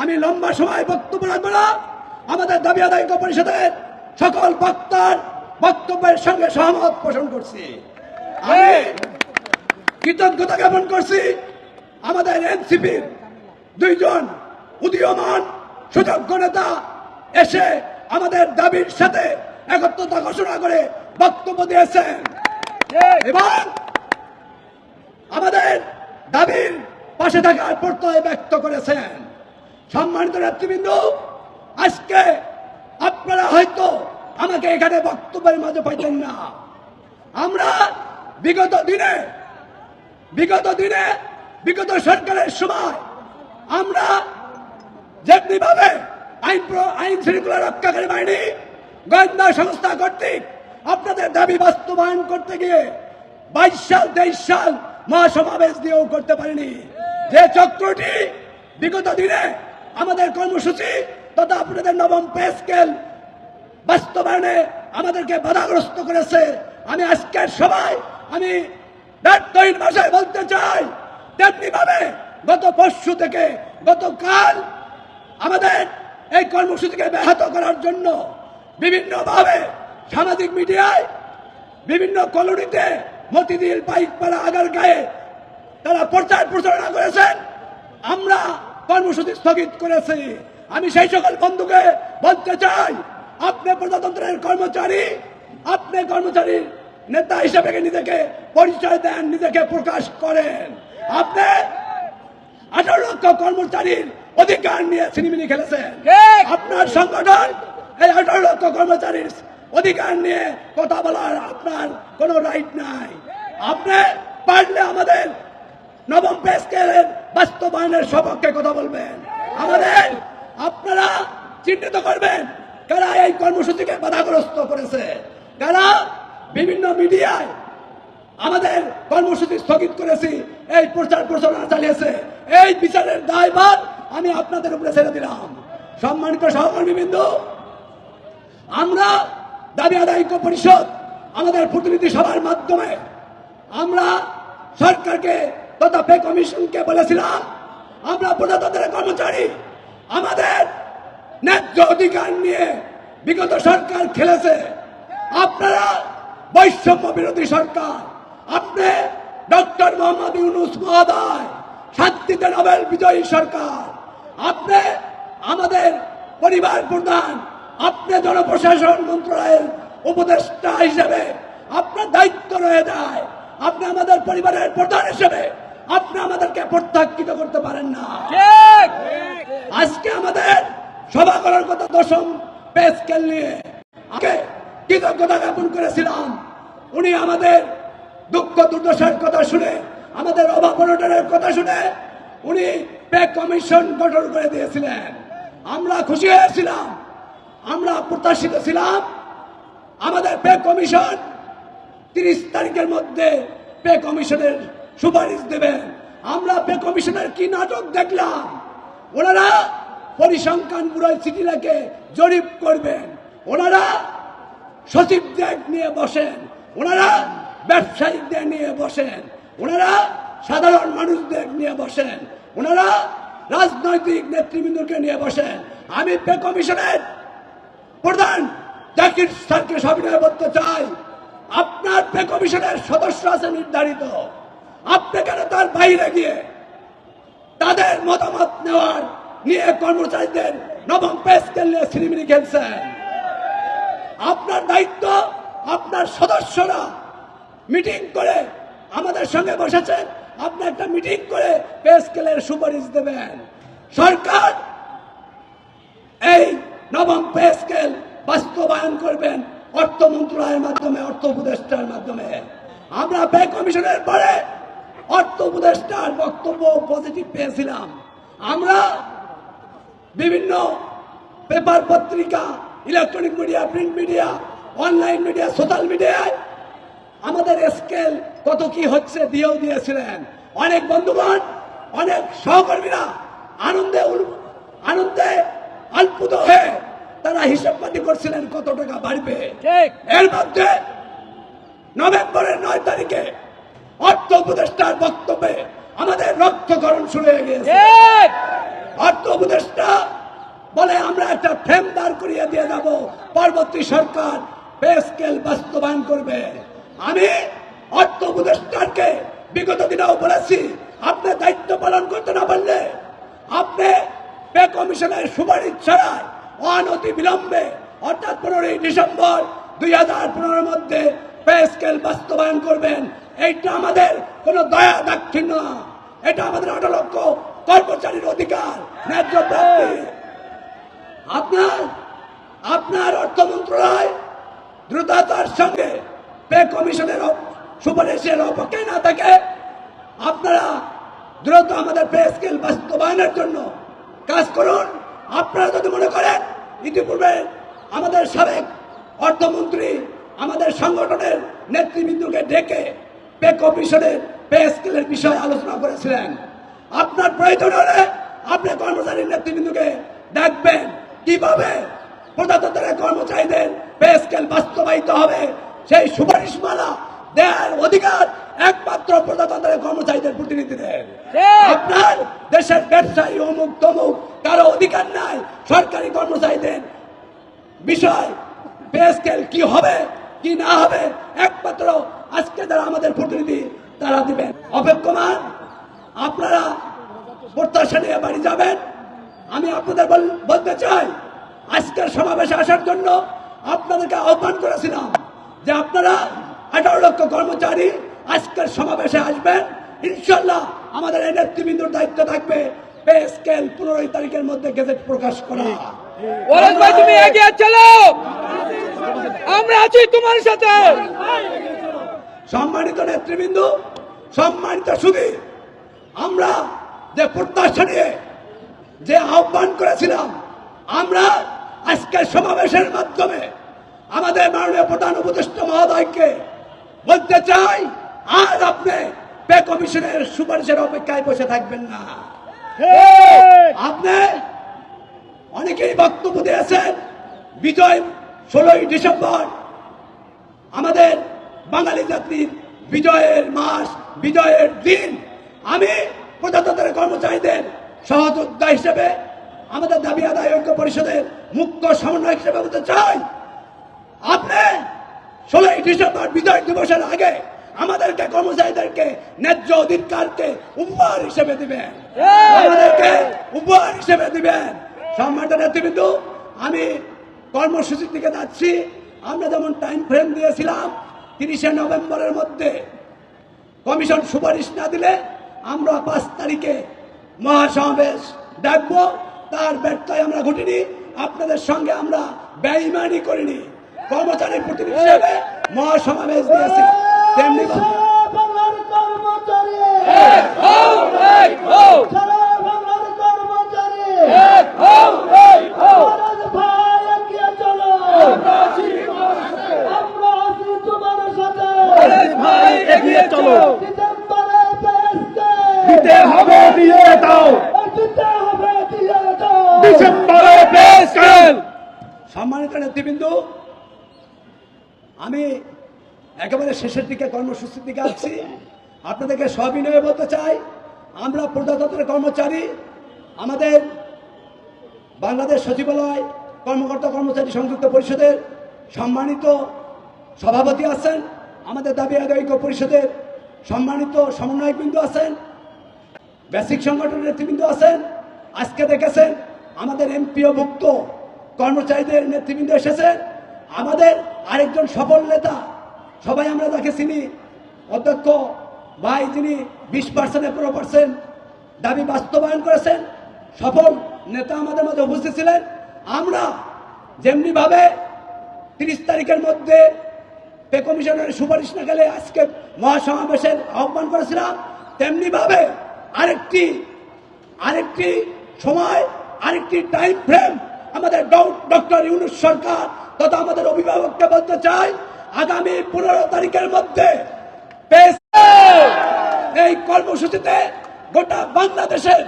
আমি লম্বা সময় বক্তব্য রাখব না। আমাদের দাবি আদায় পরিষদের সকল বক্তার বক্তব্যের সঙ্গে সহমত পোষণ করছি। আমি কৃতজ্ঞতা জ্ঞাপন করছি আমাদের এনসিপির দুইজন উদীয়মান সুযোগ্য নেতা এসে আমাদের দাবির সাথে একত্রতা ঘোষণা করে বক্তব্য দিয়েছেন। এবং আমাদের দাবির পাশে থাকার প্রত্যয় ব্যক্ত করেছেন। সম্মানিত নেতৃবৃন্দ, আজকে আপনারা হয়তো আমাকে এখানে বক্তব্যের মাঝে পাইতেন না। আমরা বিগত দিনে বিগত দিনে, বিগত সরকারের সময় আমরা যেমনি ভাবে আইন আইন শৃঙ্খলা রক্ষাকারী বাহিনী, গোয়েন্দা সংস্থা কর্তৃক আপনাদের দাবি বাস্তবায়ন করতে গিয়ে বাইশ সাল, তেইশ সাল মহাসমাবেশ দিয়েও করতে পারিনি। যে চক্রটি বিগত দিনে আমাদের কর্মসূচি তথা আপনাদের নবম পে স্কেল বাস্তবায়নে আমাদেরকে বাধাগ্রস্ত করেছে। আমি আজকের সবাই আমি ব্যর্থহীন ভাষায় বলতে চাই তেমনি ভাবে গত পরশু থেকে গতকাল আমাদের এই কর্মসূচিকে ব্যাহত করার জন্য বিভিন্নভাবে সামাজিক মিডিয়ায় বিভিন্ন কলোনিতে মতিঝিল, পাইকপাড়া আগার গায়ে তারা প্রচার প্রচারণা করেছেন। আমরা কর্মসূচি স্থগিত করেছি। আমি সেই সকল বন্ধুকে বলতে চাই আপনি প্রজাতন্ত্রের কর্মচারী আপনি কর্মচারীর নেতা হিসেবে নিজেকে পরিচয় দেন নিজেকে প্রকাশ করেন। আপনি আঠারো লক্ষ কর্মচারীর অধিকার নিয়ে সিনেমিনি খেলেছেন। আপনার সংগঠন এই আঠারো লক্ষ কর্মচারীর অধিকার নিয়ে কথা বলার আপনার কোনো রাইট নাই। আপনি পারলে আমাদের নবম পে স্কেলের বাস্তবায়নের সপক্ষে কথা বলবেন। আমাদের আপনারা চিহ্নিত করবেন, কারা এই কর্মসূচিকে বাধাগ্রস্ত করেছে, কারা বিভিন্ন মিডিয়ায় আমাদের কর্মসূচি স্থগিত করেছি, এই প্রচার প্রচারণা চালিয়েছে। এই বিচারের দায়ভার আমি আপনাদের উপরে ছেড়ে দিলাম। সম্মানিত সহকর্মীবৃন্দ, আমরা দাবি আদায় পরিষদ আমাদের প্রতিনিধি সভার মাধ্যমে আমরা সরকারকে তথা পে কমিশনকে বলেছিলাম, আমরা প্রজাতন্ত্রের কর্মচারী। আমাদের ন্যায্য অধিকার নিয়ে বিগত সরকার খেলেছে। আপনারা বৈষম্য বিরোধী সরকার, আপনি ডক্টর মোহাম্মদ ইউনুস মহোদয়, শান্তিতে নোবেল বিজয়ী সরকার, আপনি আমাদের পরিবার প্রধান, আপনি জনপ্রশাসন মন্ত্রণালয়ের উপদেষ্টা হিসেবে আপনার দায়িত্ব রয়ে যায়। আপনি আমাদের পরিবারের প্রধান হিসেবে আপনি আমাদেরকে প্রত্যাখ্যিত করতে পারেন না। আজকে আমাদের সভা করার কথা দশম পে স্কেল নিয়ে আগে কৃতজ্ঞতা জ্ঞাপন করেছিলাম। উনি আমাদের দুঃখ দুর্দশার কথা শুনে আমাদের অভাব অনটনের কথা শুনে উনি পে কমিশন গঠন করে দিয়েছিলেন। আমরা খুশি হয়েছিলাম আমরা প্রত্যাশিত ছিলাম। আমাদের পে কমিশন তিরিশ তারিখের মধ্যে পে কমিশনের সুপারিশ দেবেন। আমরা পে কমিশনের কি নাটক দেখলাম? ওনারা পরিসংখ্যান চিঠি লেখে জরিপ করবেন। ওনারা সচিবদের নিয়ে বসেন। ওনারা ব্যবসায়িকদের নিয়ে বসেন। ওনারা সাধারণ মানুষদের নিয়ে বসেন। ওনারা রাজনৈতিক নেতৃবৃন্দকে নিয়ে বসেন। আমি পে কমিশনের প্রধান জাকির স্যারকে সবিনয় বলতে চাই। আপনার পে কমিশনের সদস্য আছে নির্ধারিত। আপনি কেন তার বাইরে গিয়ে তাদের মতামত নেওয়ার নিয়ে কর্মচারীদের নবম পে স্কেল নিয়ে সিনেমিনি খেলছেন? আপনার দায়িত্ব, আপনার সদস্যরা মিটিং করে আমাদের সঙ্গে বসেছেন। আপনি একটা মিটিং করে পে স্কেলের সুপারিশ দেবেন। সরকার এই নবম পে স্কেল বাস্তবায়ন করবেন অর্থ মন্ত্রণালয়ের মাধ্যমে, অর্থ উপদেষ্টার মাধ্যমে। আমরা পে কমিশনের পরে অর্থ উপদেষ্টার বক্তব্য পজিটিভ পেয়েছিলাম। আমরা বিভিন্ন পেপার পত্রিকা electronic media print media online media social মিডিয়ায় আমাদের স্কেল কত কি হচ্ছে দিয়েও দিয়েছিলেন। অনেক বন্ধুগণ অনেক সহকর্মীরা আনন্দে আনন্দে আলপুত হয়ে তারা হিসাবপাতি করছিলেন কত টাকা বাড়বে। এর মধ্যে নভেম্বরের নয় তারিখে উপদেষ্টার বক্তব্যে আমাদের রক্তকরণ শুরু হয়ে গিয়েছে। অর্থ উপদেষ্টা বলে আমরা একটা ফ্রেম দাঁড় করিয়ে দিয়ে যাব। পরবর্তী সরকার পে স্কেল বাস্তবায়ন করবে। আমি অর্থ উপদেষ্টাকে বিগত দিনেও বলেছি আপনি দায়িত্ব পালন করতে না পারলে আপনি পে কমিশনের সুপারিশ ছাড়াই অনতি বিলম্বে অর্থাৎ পনেরোই ডিসেম্বর দুই হাজার পনেরোর মধ্যে পে স্কেল বাস্তবায়ন করবেন। এইটা আমাদের কোনো দয়া দাক্ষিণ্য না। এটা আমাদের আট লক্ষ কর্মচারীর অধিকার, ন্যায্য আপনার আপনার অর্থ মন্ত্রণালয় দ্রুততার সঙ্গে পে কমিশনের সুপারিশের অপেক্ষায় না থাকে, আপনারা দ্রুত আমাদের পে স্কেল বাস্তবায়নের জন্য কাজ করুন। আপনারা যদি মনে করেন, ইতিপূর্বে আমাদের সাবেক অর্থমন্ত্রী আমাদের সংগঠনের নেতৃবৃন্দকে ডেকে পে কমিশনের পে স্কেলের বিষয়ে আলোচনা করেছিলেন। আপনার প্রয়োজন হলে আপনি কর্মচারীর নেতৃবৃন্দকে ডাকবেন কীভাবে প্রজাতন্ত্রের কর্মচারীদের পে স্কেল বাস্তবায়িত হবে সেই সুপারিশমালা দেয়ার অধিকার একমাত্র প্রজাতন্ত্রের কর্মচারীদের প্রতিনিধিদের। আপনার দেশের ব্যবসায়ী অমুক তমুক কারও অধিকার নাই সরকারি কর্মচারীদের বিষয়। পে স্কেল কি হবে কি না হবে একমাত্র আজকে যারা আমাদের প্রতিনিধি, তারা দিবেন। অপেক্ষমান, আপনারা প্রত্যাশা নিয়ে বাড়ি যাবেন। আমি আপনাদের বল- বলতে চাই, আজকের সমাবেশে আসার জন্য আপনাদেরকে আহ্বান করেছিলাম যে আপনারা আঠারো লক্ষ কর্মচারী আজকের সমাবেশে আসবেন। ইনশাল্লাহ আমাদের এই নেতৃবৃন্দর দায়িত্ব থাকবে পে স্কেল পনেরোই তারিখের মধ্যে গেজেট প্রকাশ করা। আমরা আছি তোমার সাথে। সম্মানিত নেতৃবৃন্দ, সম্মানিত সুদী আমরা যে প্রত্যাশা নিয়ে যে আহ্বান করেছিলাম, আমরা আজকের সমাবেশের মাধ্যমে আমাদের মাননীয় প্রধান উপদেষ্টা মহোদয়কে বলতে চাই আর আপনি পে কমিশনের সুপারিশের অপেক্ষায় বসে থাকবেন না। আপনি অনেকেই বক্তব্য দিয়েছেন, বিজয় ষোলোই ডিসেম্বর আমাদের বাঙালি জাতির বিজয়ের মাস, বিজয়ের দিন। আমি প্রজাতন্ত্রের কর্মচারীদের সহযোদ্ধা হিসেবে, আমাদের দাবি আদায় ঐক্য পরিষদের মুখ্য সমন্বয় হিসেবে বলতে চাই, আপনি ষোলোই ডিসেম্বর বিজয় দিবসের আগে আমাদেরকে কর্মচারীদেরকে ন্যায্য অধিকারকে উপহার হিসেবে দিবেন। আমাদেরকে উপহার হিসেবে দিবেন। সম্মানিত নেতৃবৃন্দ, আমি কর্মসূচির দিকে যাচ্ছি। আমরা যেমন টাইম ফ্রেম দিয়েছিলাম তিরিশে নভেম্বরের মধ্যে কমিশন সুপারিশ না দিলে আমরা পাঁচ তারিখে মহাসমাবেশ ডাকবো। তার ব্যর্থায় আমরা ঘটিনি আপনাদের সঙ্গে আমরা বেইমানি করিনি। কর্মচারী প্রতিনিধি হিসেবে মহাসমাবেশ দিয়েছি। তেমনি বাংলার কর্মচারী এক হও এক হও সারা বাংলার কর্মচারী এক হও এক হও মহারাজ ভাই এগিয়ে চলো আমরা আছি তোমার সাথে আমরা আছি তোমার সাথে ওরাজ ভাই এগিয়ে চলো ডিসেম্বরে পেস্টে দিতে হবে দিয়ে দাও দিতে হবে দিয়ে দাও ডিসেম্বরে পেস্কেল সম্মানিত নেতৃবৃন্দ আমি একেবারে শেষের দিকে কর্মসূচির দিকে আসছি আপনাদেরকে সবিনয়ে বলতে চাই, আমরা প্রজাতন্ত্রের কর্মচারী, আমাদের বাংলাদেশ সচিবালয় কর্মকর্তা কর্মচারী সংযুক্ত পরিষদের সম্মানিত সভাপতি আছেন, আমাদের দাবি আদায় পরিষদের সম্মানিত সমন্বয়কবৃন্দ আছেন, বেসিক সংগঠনের নেতৃবৃন্দ আছেন, আজকে দেখেছেন আমাদের এমপিও ভুক্ত কর্মচারীদের নেতৃবৃন্দ এসেছেন, আমাদের আরেকজন সফল নেতা সবাই আমরা তাকে চিনি, অধ্যক্ষ, ভাই যিনি বিশ পার্সেন্টে পনেরো পার্সেন্ট দাবি বাস্তবায়ন করেছেন, সফল নেতা আমাদের মধ্যে উপস্থিত ছিলেন। আমরা যেমনিভাবে তিরিশ তারিখের মধ্যে পে কমিশনের সুপারিশ না গেলে আজকে মহাসমাবেশের আহ্বান করেছিলাম তেমনি ভাবে আরেকটি আরেকটি সময়, আরেকটি টাইম ফ্রেম আমাদের ডক্টর ইউনুস সরকার তথা আমাদের অভিভাবককে বলতে চাই আগামী পনেরো তারিখের মধ্যে এই কর্মসূচিতে গোটা বাংলাদেশের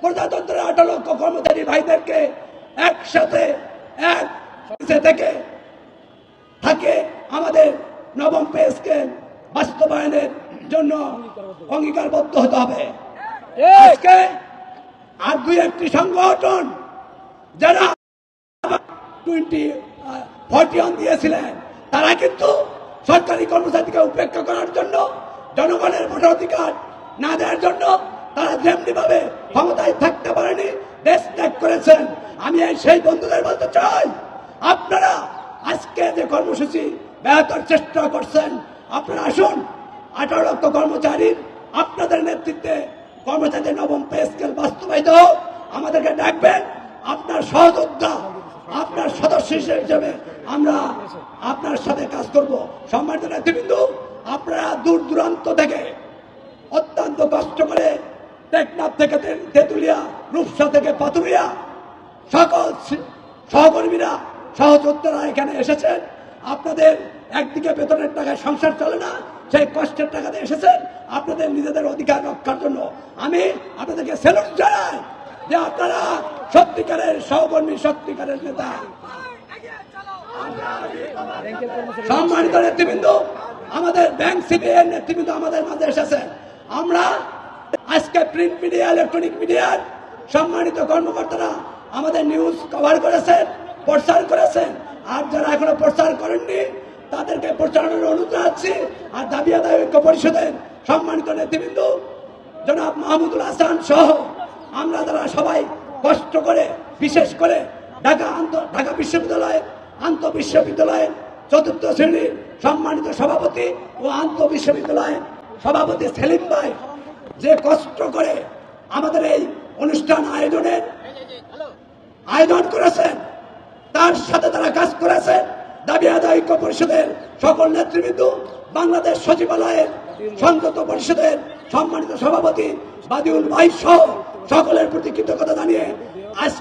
প্রজাতন্ত্রের আঠারো লক্ষ কর্মচারী ভাইদেরকে একসাথে এক থেকে থাকে আমাদের নবম পে স্কেল বাস্তবায়নের জন্য অঙ্গীকারবদ্ধ হতে হবে। আজকে আর দুই একটি সংগঠন যারা টোয়েন্টি ফর্টি অন দিয়েছিলেন তারা কিন্তু সরকারি কর্মচারীকে উপেক্ষা করার জন্য জনগণের ভোটাধিকার না দেওয়ার জন্য তারা যেমনি ভাবে ক্ষমতায় থাকতে পারেনি, দেশ ত্যাগ করেছেন। আমি সেই বন্ধুদের বলতে চাই, আপনারা আজকে যে কর্মসূচি ব্যাহতর চেষ্টা করছেন, আপনারা আসুন, আঠারো লক্ষ কর্মচারীর আপনাদের নেতৃত্বে কর্মচারীদের নবম পে স্কেল বাস্তবায়িত আমাদেরকে ডাকবেন, আপনার সহযোদ্ধা আপনার সদস্য হিসেবে আমরা আপনার সাথে কাজ করব। সম্মানিত নেতৃবৃন্দ, আপনারা দূর দূরান্ত থেকে অত্যন্ত কষ্ট করে টেকনাফ থেকে তেঁতুলিয়া, রূপসা থেকে পাতুরিয়া সকল সহকর্মীরা সহযোদ্ধারা এখানে এসেছেন। আপনাদের একদিকে বেতনের টাকায় সংসার চলে না, সেই কষ্টের টাকাতে এসেছেন। আপনাদের নিজেদের অধিকার রক্ষার জন্য আমি আপনাদেরকে স্যালুট জানাই। যে আপনারা সত্যিকারের সহকর্মী, সত্যিকারের নেতা। সম্মানিত নেতৃবৃন্দ, আমাদের ব্যাংক সিপিএর নেতৃবৃন্দ আমাদের মাঝে এসেছে। আমরা আজকে প্রিন্ট মিডিয়া, ইলেকট্রনিক মিডিয়ার সম্মানিত কর্মকর্তারা আমাদের নিউজ কভার করেছেন, প্রচার করেছেন। আর যারা এখনও প্রচার করেননি, তাদেরকে প্রচারণের অনুরোধ জানাচ্ছি আর দাবি আদায় ঐক্য পরিষদের সম্মানিত নেতৃবৃন্দ, জনাব মাহমুদুল হাসান সহ আমরা তারা সবাই কষ্ট করে, বিশেষ করে ঢাকা আন্ত, ঢাকা বিশ্ববিদ্যালয়ের আন্ত বিশ্ববিদ্যালয়ের চতুর্থ শ্রেণির সম্মানিত সভাপতি ও আন্ত বিশ্ববিদ্যালয়ের সভাপতি সেলিম ভাই যে কষ্ট করে আমাদের এই অনুষ্ঠান আয়োজনের আয়োজন করেছেন, তার সাথে তারা কাজ করেছেন। দাবি আদায় ঐক্য পরিষদের সকল নেতৃবৃন্দ, বাংলাদেশ সচিবালয়ের সংযত পরিষদের সম্মানিত সভাপতি বাদিউল ভাই সহ সকলের প্রতি কৃতজ্ঞতা জানিয়ে আজ